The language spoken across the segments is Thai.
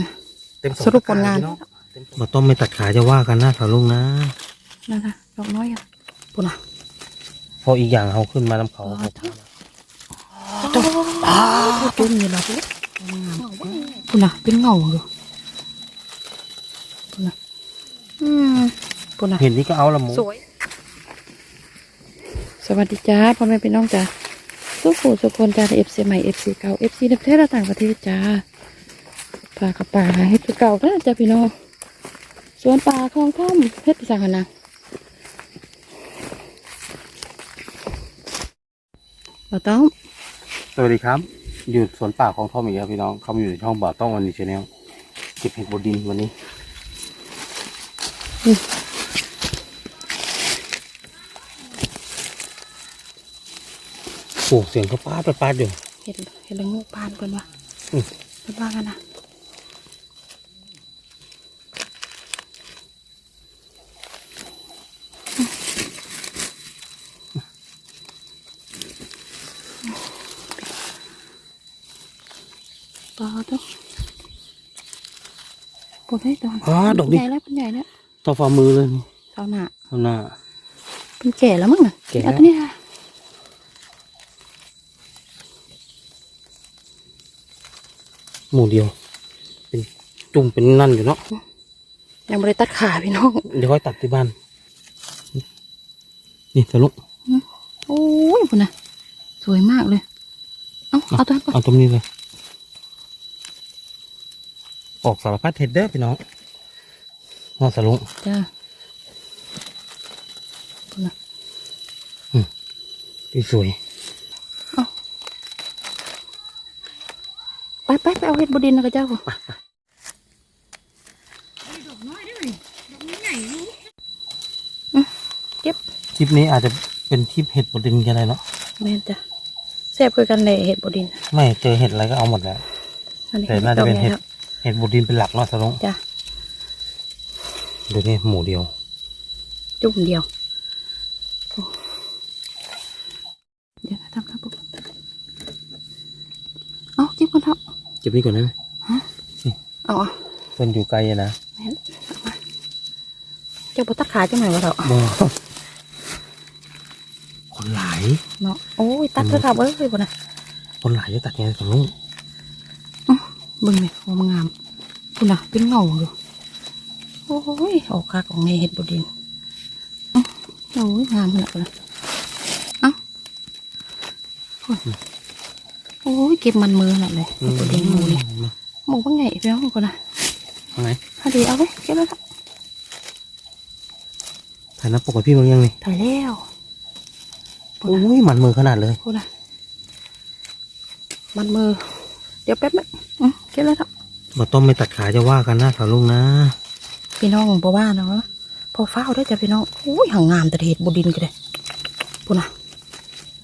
นะ เต็มองสรุปผลงานตะกร้พี่องเต็มมาต้มไม่ตัดขาจะว่ากันนะสาวลุงนะ นั่นนะดอกน้อยอะปุ่นอะ เพราะอีกอย่างเขาขึ้นมาน้ำเขาอ๋อเขาต้นอ้าวจุ่มอยู่แล้วปุ๊บปุ่นอะเป็นเงาอยู่ปุ่นอะอืมปุ่นอะ เห็นนี่ก็เอาละหมู สวย สวัสดีจ้าพ่อแม่พี่น้องจ้าสุขูสุคนจ้าเอฟซีใหม่เอฟซีเก่าเอฟซีในประเทศและต่างประเทศจ้าปลากระป่าเฮ็ดคือเก่านะจ้าพี่น้องสวนป่าคลองท่อมเฮ็ดปีศาจนะเราต้อง สวัสดีครับ อยู่สวนป่าของทอมอีกแล้วพี่น้องเขามาอยู่ในช่องบ่อต้องวันนี้ชาแนลเก็บเห็ดบดดินวันนี้โอ้เสียงเขาป้าดป้าดอยู่เห็ดเห็ดละงูปานก่อนวะอืม เป็นว่ากันนะ ต่อต้องกดให้ตอนอ๋อดอกดิใหญ่แล้วเป็นใหญ่แล้วต่อฝ่ามือเลยนี่เสาหน้าข้างหน้าเป็นแก่แล้วมั้งน่ะแก่แล้วเอาตัวนี้ค่ะหมู่เดียว เป็นจุ่มเป็นนั่นอยู่เนาะยังไม่ได้ตัดขาพี่น้อง เดี๋ยวค่อยตัดที่บ้าน นี่ทะลุโอ้ยคุณนะสวยมากเลย เอาเอาตัวนั้นก่อนเอาตรงนี้เลย ออกสารพัดเห็ดเด้อพี่น้องนอสลุงจ้าที่สวยไปไปไปเอาเห็ดบดินนะกับเจ้าก่อนคลิปนี้อาจจะเป็นคลิปเห็ดบดดินกันเลยเนาะแม่นจ้ะแซ่บคือกันเลยเห็ดบดิน ไม่เจอเห็ดอะไรก็เอาหมดแล้วอันนี้แต่น่าจะเป็นเห็ดดอกใญ่ เห็ดบดดินเป็นหลักเนาะสลุงแล้วจ้ะดูนี่หมูเดียว จุ่มเดียวโอ้เดี๋ยวนะทำครับผมเอาจิ้มคนเถอะเก็บนี่ก่อนได้ไหมเอาเอาคนอยู่ไกลอะนะแม่นเอามาเจ้าบตัดขาจังไหนวะเถอะบอคนหลายเนาะโอ้ยตัดเถอะครับเอ้ยคนน่ะคนหลายจะตัดยังไงสลุง เบิ่งเลยว่ามันงามคุณน่ะเป็นเงาอยู่โอ้ยออกคักของในเห็ดบดินอื้อโอ้ยงามขนาดนั้นเอ้าโอ้ยโอ้ยเก็บมันมือขนาดเลยเห็ดบดินหมูนี่มาหมูว่าไงพี่น้องคนน่ะเอาไหนพอดีเอาไว้เก็บแล้วครับถ่ายหน้าปกกับพี่มึงยังนี่ถ่ายแล้วโอ้ยมันมือขนาดเลยคุณน่ะมันมือ เดี๋ยวแป๊บนึงอื้อเก็บแล้วครับบ่ต้มไม่ตัดขาจะว่ากันนะสาวลุงนะ พี่น้องบ่ว่าเนาะพอเฝ้าได้อจ้ะพี่น้องโอ้ยหางงามแต่เห็ดบดินก็ได้คุณน่ะ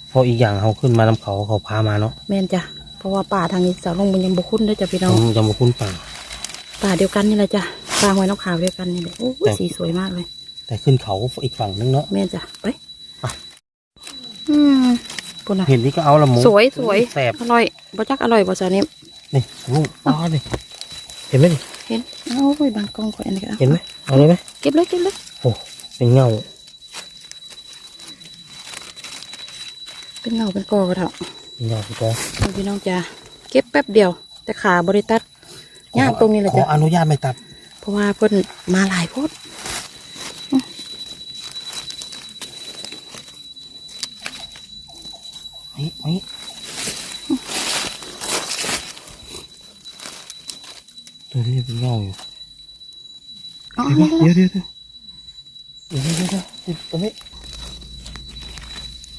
เพราะอีกอย่างเขาขึ้นมาน้ำเขาเขาพามาเนาะแม่นจ้ะเพราะว่าป่าทางนี้สาวลงมันยังบุคุ้นเด้วยจ้ะพี่น้องจะมาคุ้นป่าป่าเดียวกันนี่แหละจ้ะป่าหอยนกขาวเดียวกันนี่แหละโอ้ยแต่สีสวยมากเลย แต่ขึ้นเขาอีกฝั่งนึงเนาะแม่นจ้ะไปไปอืม ปุ่นน่ะเห็นนี่ก็เอาละหมูสวยสวยแสบอร่อยบ่จักอร่อยบ่จ้ะนี่นี่ลุงเอาดิเห็นไหมดิเห็นเอ้าโอ้ยบางกล้องข่อยอันนี้ก็เห็นไหมเอาเลยไหมเก็บเลยเก็บเลยโอ้เป็นเงา เป็นเงาเป็นกอก็เถอะเป็นเงาพี่กอเอาพี่น้องจ้ะเก็บแป๊บเดียว แต่ขาบริตัดย่ามตรงนี้แหละขอจ้ะอนุญาตไม่ตัด เพราะว่าเพิ่นมาหลายโพด นี่นี่ตัวนี้เป็นเงาอยู่ เอา เดี๋ ยวเอาเอาเดี๋ยวเดี๋ยวเดี๋ยวเดี๋ยวเดี๋ยวเดี๋ยวเดี๋ยวตรงนี้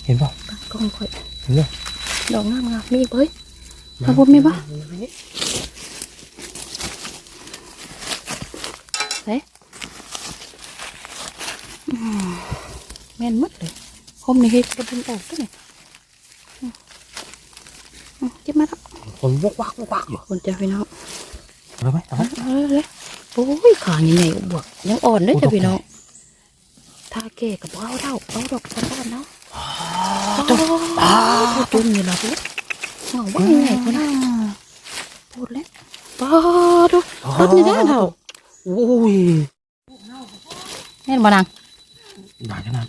เห็นป่ะบางกล้องข่อยเห็นป่ะดอกงามงามมีอีกเฮ้ยทำบุญมีปะเฮ้ยอืมแม่นหมดเลยคมนี่เฮ็ดกระดุมออกตัวนี่อืมอืมเก็บ มาแล้วคนวกวักวกวักอยู่คนจ้าพี่น้องเอาไหมเอาไหมเอาเลยเลยโอ้ยขาใหญ่ๆบวกยังอ่อนเลยจ้ะพี่น้องถ้าแก่กับเอาเท่าเอาดอกสันบ้านเนาะตุ๊บอ้าวจุ่มอยู่แล้วปุ๊บเหงาว่ายังไงคนน่ะพูดแล้วปอดูตัดนี่ได้เท่าโอ้ยแม่นบ่นางหนาขนาด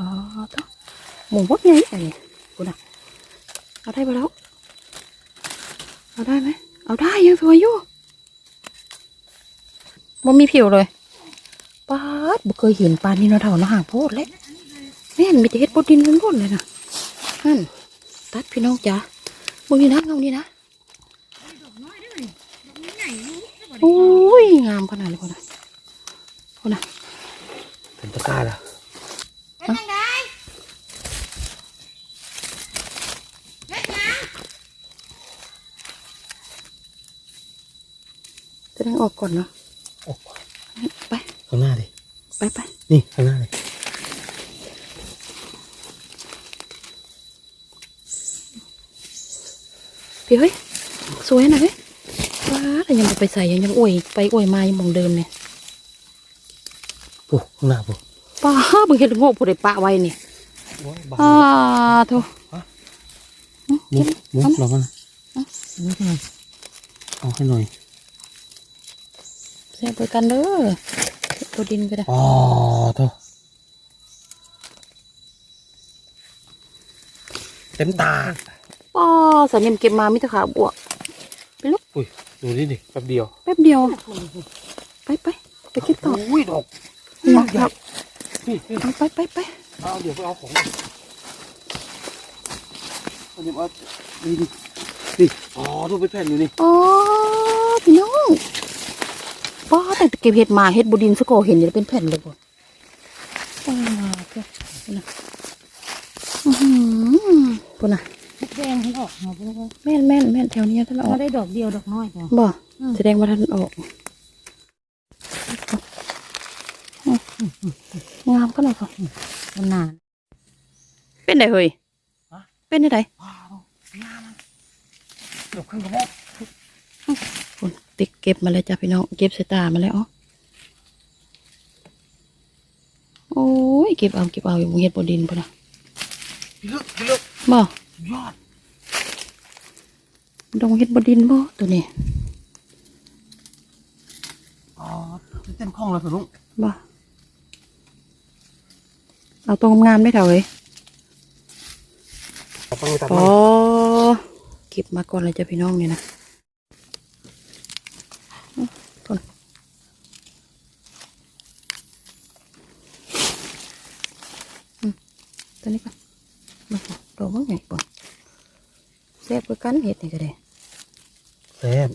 ปอดูหมูวัดไงไอ้นี่กูนะเอาได้ปะแล้ว เอาได้ไหม เอาได้ยังสวยอยู่มันมีผิวเลยปาดบ่เคยเห็นปลานี่นะเท่าเนาะห่างโพดเลยแม่นมีแต่เฮ็ดบดดินล้วนๆเลยนะนั่นตัดพี่น้องจ๋ามึงนี่นะเงานี่นะโอ้ยงามขนาดเลยคนน่ะคนน่ะเป็นตะกร้าละ จะได้ออกก่อนเนาะโอ้ไปข้างหน้าดิไปไปนี่ข้างหน้าเลยพี่เฮ้ยสวยนะเฮ้ยว้าแต่ยังบ่ไปใส่ยังยังอวยไปอวยมายังมองเดิมเนี่ยโอ้ข้างหน้าปุ๊ ป้าบึงเห็ดโง่ผู้ใดปะไว้นี่บาอ่าโถมุกมุกลองกันนะอะเอาให้หน่อยแซ่บไปกันเด้อเฮ็ดตัวดินก็ได้อ๋อโตเต็มตาป้าสายเนมเก็บมามิตรขาบวกอุ้ยดูนี่ดิแป๊บเดียวแป๊บเดียว ไปไปไปเก็บต่ออุ้ยดอกอยากอยาก นี่นี่เอาไปไปไปเอาเดี๋ยวไปเอาของเอาเดี๋ยวเอานี่นี่นี่อ๋อดูไปนแผ่นอยู่นี่อ๋อพี่น้องป้าแต่เก็บเห็ดมาเห็ดบดินสกอเห็นอยู่แล้วเป็นแผ่นเลยบ่ป้าเก็บนะอือหือปุ่นน่ะแดงให้ออกมาเพราะว่าแม่นแม่นแม่นแถวนี้ท่านออถ้ากได้ดอกเดียวดอกน้อยจ้ะบ่อืมแสดงว่าท่านออก งามก็หน่อยก่อนมันนานเป็นไดเฮ้ยเป็นไดไดว้าวงามมันเดี๋ยวขึ้นกระบอกคุณติ๊กเก็บมาแล้วจ้ะพี่น้องเก็บใส่ตามาแล้วอ๋อโอ้ยเก็บเอาเก็บเอาอยู่เฮ็ดบนดินพุ่นน่ะพี่ลึกพี่ลึกบ่ยอดดงเฮ็ดบนดินบ่ตัวนี้อ๋อเต็มคลองเลยพี่ลุงบ่ เอาตรงงามได้เท่าเอ้ยเอาไปตัดพมัอนเก็บมาก่อนเลยจ้ะพี่น้องเนี่ยนะอื้อก่อนอืมตัวนี้ก่อนมาก่อนดอกมันใหญ่ก่อนแซ่บกว่ากันเห็ดนี่ก็ได้แซ่บ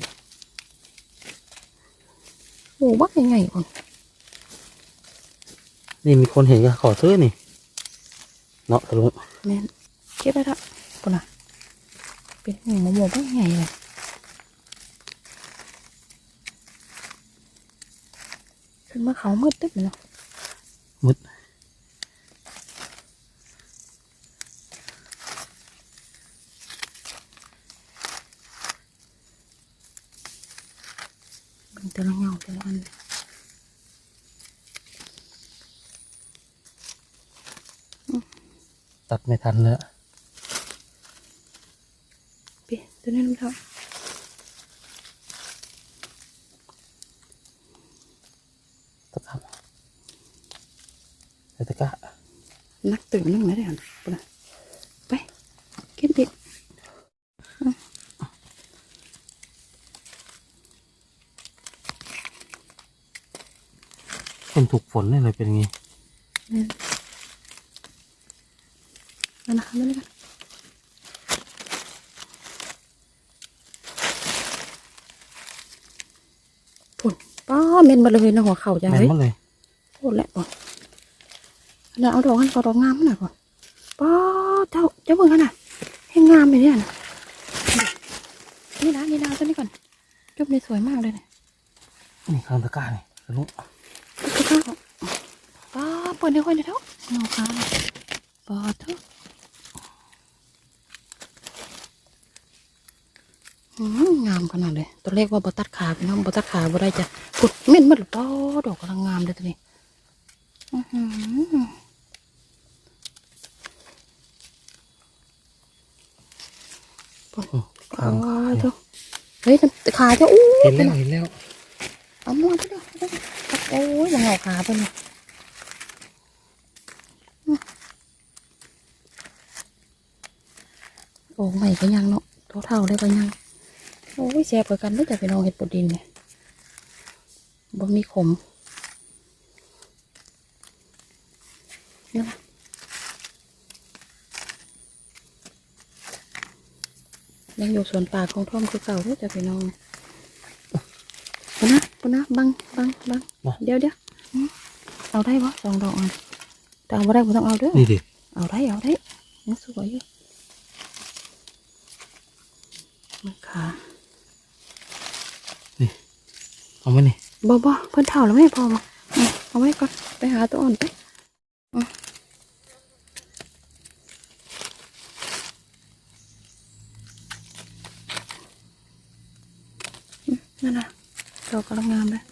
โอ้บักใหญ่ๆก่อนนี่มีคนเห็นก็ขอซื้อนี่ เนาะพี่ลุงแม่นเก็บได้ละก่อนนะเป็นหมูหมูบักใหญ่เลยขึ้นมาเขามืดตึ๊บเลยเนาะมุดเป็นแต่ละเงาแต่ละอันตัด ไม่ทันแล้วพี่ตัวนี้น้ำเท่าตะกร้าใส่ตะกร้านักตื่นนึงไหมเดี๋ยวไปละไปเก็บดิคนถูกฝนเนี่ยเลยเป็นไง นั่นนะคะนั่นเลยกันผุนป้าเม็นมาเลยนะหัวเข่าจังแม่นเลยหมดเลยโคตรแหละก่อนแล้วเอาดอกให้เอาดอกงามขนาดก่อนป้าเจ้าเจ้าเบิ่งขนาดให้งามเลยเนี่ยนะนี่นะนี่นะเอาตัวนี้ก่อนจุบนี่สวยมากเลยเนี่ยนี่ข้างตะกร้านี่พี่ลุงป้าป้าเปิดได้ค่อยเดี๋ยวเท่าเงาค้างป้าเถอะอืม งามขนาดเลย ตัวเลขว่าบตัดขาพี่น้องบตัดขาบ่ได้จ้ะพุดเม่นหมดป้าดอกกำลังงามเลยตัวนี้อื้อหือข้างขาเจ้าเฮ้ยขาเจ้าอู้เห็นแล้วเห็นแล้วเอาม้วนไปด้วยเอาไปด้วยโอ้ยยังเหงาขาไปเลยโอ้ใหม่ก็ยังเนาะเท่าเท่าๆได้ก็ยังโอ้ยแซ่บกว่ากันเลยแต่ไปนองเห็ดปวดดินเนี่ยบ่มีขมนี่นะยังอยู่สวนป่าของท่อมคือเก่าเลยแต่ไปนองปุ่นนะปุ่นนะบังบังบังมาเดี๋ยวเดี๋ยวอืมเอาได้ปะสองดอกอะแต่เอาไม่ได้ก็ต้องเอาเด้อนี่ดิเอาได้เอาได้ยังสวยอยู่มันขา เอาไหมนี่บ่บ่เพิ่นเท่าแล้วไม่พอมาเอาไว้ก่อนไปหาตัวอ่อนไปนั่นน่ะดอกกำลังงามเลย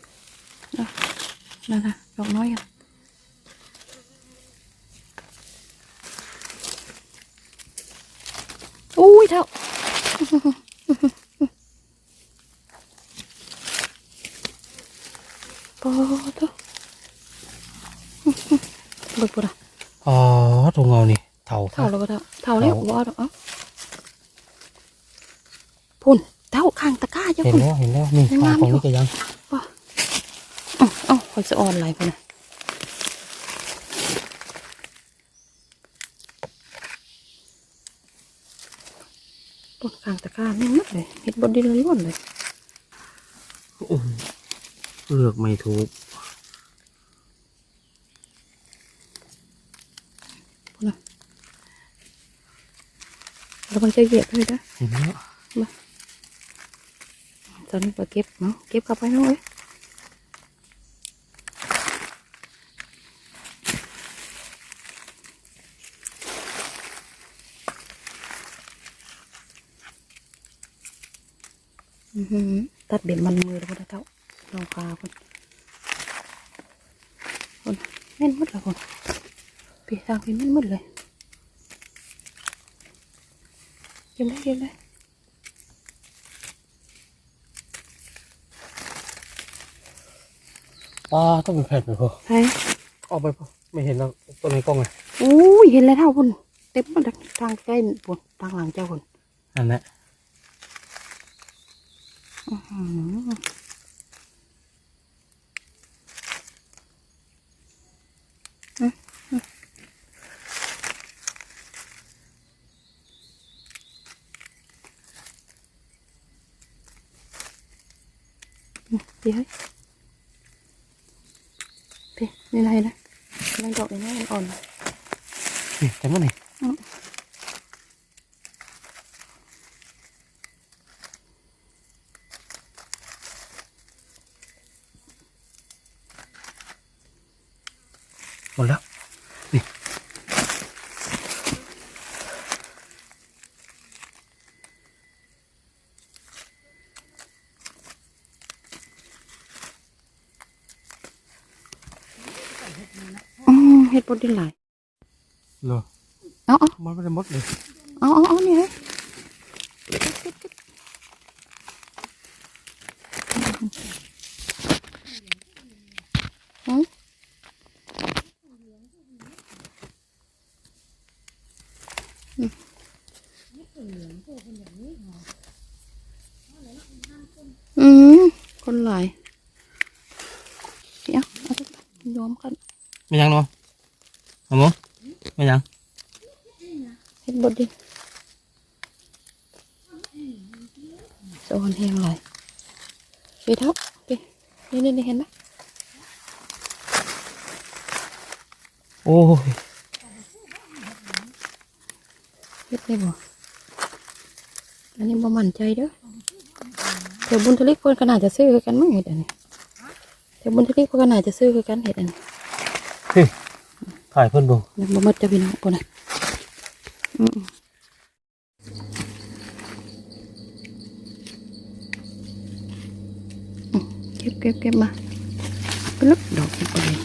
นั่นน่ะดอกน้อยอะอุ้ยเท่า ปอเท่าเบิกปะอ๋อตรงเงานี่เท่าเท่าแล้วก็เท่าเท่าแล้วว่าดอกเอ้าพุ่นเท่าข้างตะกร้าเจ้าเห็นพุ่นแล้วเห็นแล้วนี่ยังามข้างของอยู่นี่ก็ยังว่าเอ้าเอ้าคอยจะอ่อนไหลไปนะต้นข้างตะกร้านี่นักเลยเห็ดบดดินล้วนๆเลยอื้อ เลือกไม่ถูกพุ่นนะระวังจะเหยียบเลยนะเห็นแล้วตอนนี้ก็เก็บเนาะเก็บกลับไปเนาะเอ้ยอื้อหือตัดเบ็ดมันมือแล้วก็ได้เท่า ลองปลาคนคนแม่นหมดแล้วคนปีทางพี่แม่นหมดเลยเก็บได้เก็บได้ป้าต้องเป็นแผ่นไปพอใช่เอาไปพอไม่เห็นแล้วตัวในกล้องไงอุ้ยเห็นแล้วเท่าคนเต็มหมดเลยทางใกล้ปุ่นทางหลังเจ้าคนอันนั้นอื้อหืออืมอืม อืมดีเฮ้ยพี่นี่อะไรนะกำลังดอกอย่างนี้อ่อน นี่แต่ว่านี่ อืม หมดแล้ว อืมเฮ็ ดบดดินหลายเหรอเอาเอามันไม่ได้หมดเลยเอาเอาเอานี่เฮ้ยอืมอืมคนหลายเดี๋ยวเอาไปยอมกันไม่ยังเนาะ เอามั้งไม่ยังเฮ็ดบดดิสอนแห้งเลยไปเท่าไปนี่นี่นี่เห็นไหมโอ้ยเฮ็ดได้บ่อันนี้บ่มั่นใจเด้อเดี๋ยวบุญทลิกเพิ่นก็น่าจะซื้อคือกันมั้งเฮ็ดอันนี้เดี๋ยวบุญทลิกเพิ่นก็น่าจะซื้อคือกันเฮ็ดอันนี้ ถ่ายเพิ่นดูมันบ่หมดจะพี่น้องปุ่นน่ะอืมอืมเก็บเก็บเก็บมาปึ๊บดอกเก็บไปเลย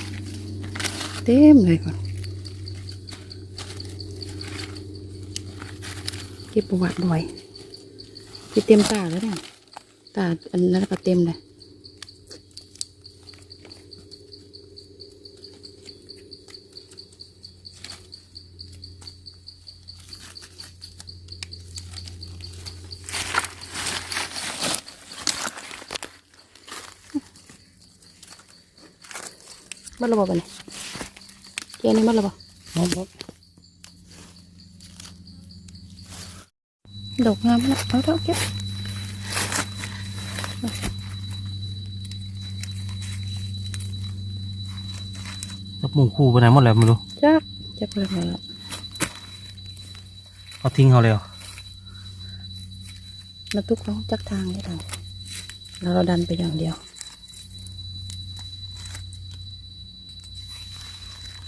เต็มเลยก่อนเก็บประวัติบ่อยเก็บเต็มตาแล้วเนี่ยตาอันนั้นก็เต็มเลย มันระบบอะไรเกียร์นี่มันระบบน้องดอกงามนะเอาเถอะเก็บจับหมูคู่ไปไหนหมดแล้วไม่รู้จักจักเลยมาแล้วเขาทิ้งเขาเลยเหรอมาตุกเราจักทางได้ทางแล้วเราดันไปอย่างเดียว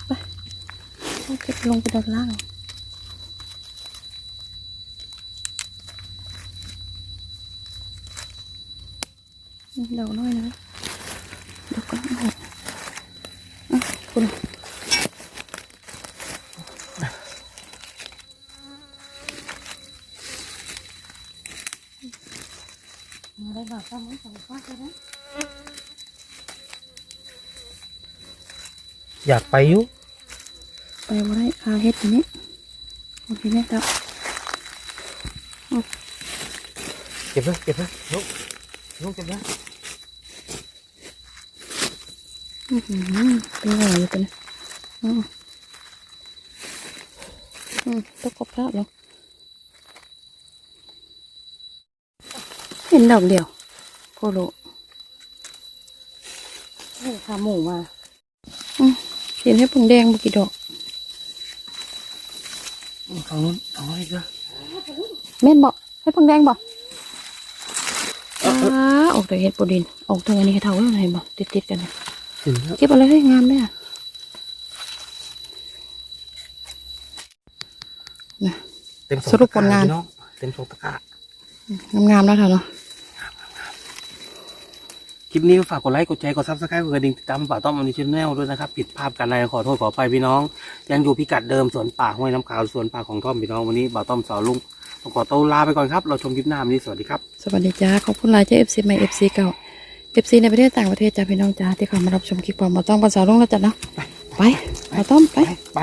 ไป เอาเก็บลงไปด้านล่างเดาน้อยนะเดอกก็ไม่หกอะคุณมาได้แบบซ้ำสองฟาดเลยนะอยากไปอยุ ไปว่าได้คาเฮ็ดอันนี้โอเคไหมครับเก็บเลยเก็บเลยลูกลูกเก็บเลยอือหือเป็นไงอยู่กันนะอืมอืมตกกระพระแล้วเห็นดอกเดียวโคโลโอ้ขาหมูมาอืมเห็นให้ผงแดงเมื่อกี่ดอก ทางนู้นทางนู้นอีกแล้วแม่นบอกให้ผงแดงบอกอ้าออกแต่เห็ดปูดิน ออกทางอันนี้ให้เท่าแล้วเห็นบอกติดติดๆกันนะเห็นแล้วเก็บเอะไรให้งามเลยอะนะเต็มองสรุปผลงานตะกร้พี่อเต็มสองตะกร้างามๆแล้วเถอะเนาะ คลิปนี้ฝากกดไลค์ กดแชร์ กดซับสไครต์กดกระดิ่งติดตามป่าต้อมอนิชแนลด้วยนะครับ ผิดภาพกันอะไรขอโทษขออภัยพี่น้อง ยังอยู่พิกัดเดิมสวนป่าห้วยน้ำขาวสวนป่าของท่อมพี่น้องวันนี้บ่าวต้อมสาวลุงต้องขอตัวลาไปก่อนครับ เราชมคลิปหน้าวันนี้สวัสดีครับ สวัสดีจ้า ขอบคุณหลายเจ้าเอฟซีใหม่เอฟซีเก่าเอฟซีในประเทศต่างประเทศจ้าพี่น้องจ้าที่เข้ามารับชมคลิปความมาต้องภาษาลงแล้วจ้ะเนาะไปมาต้อมไปไป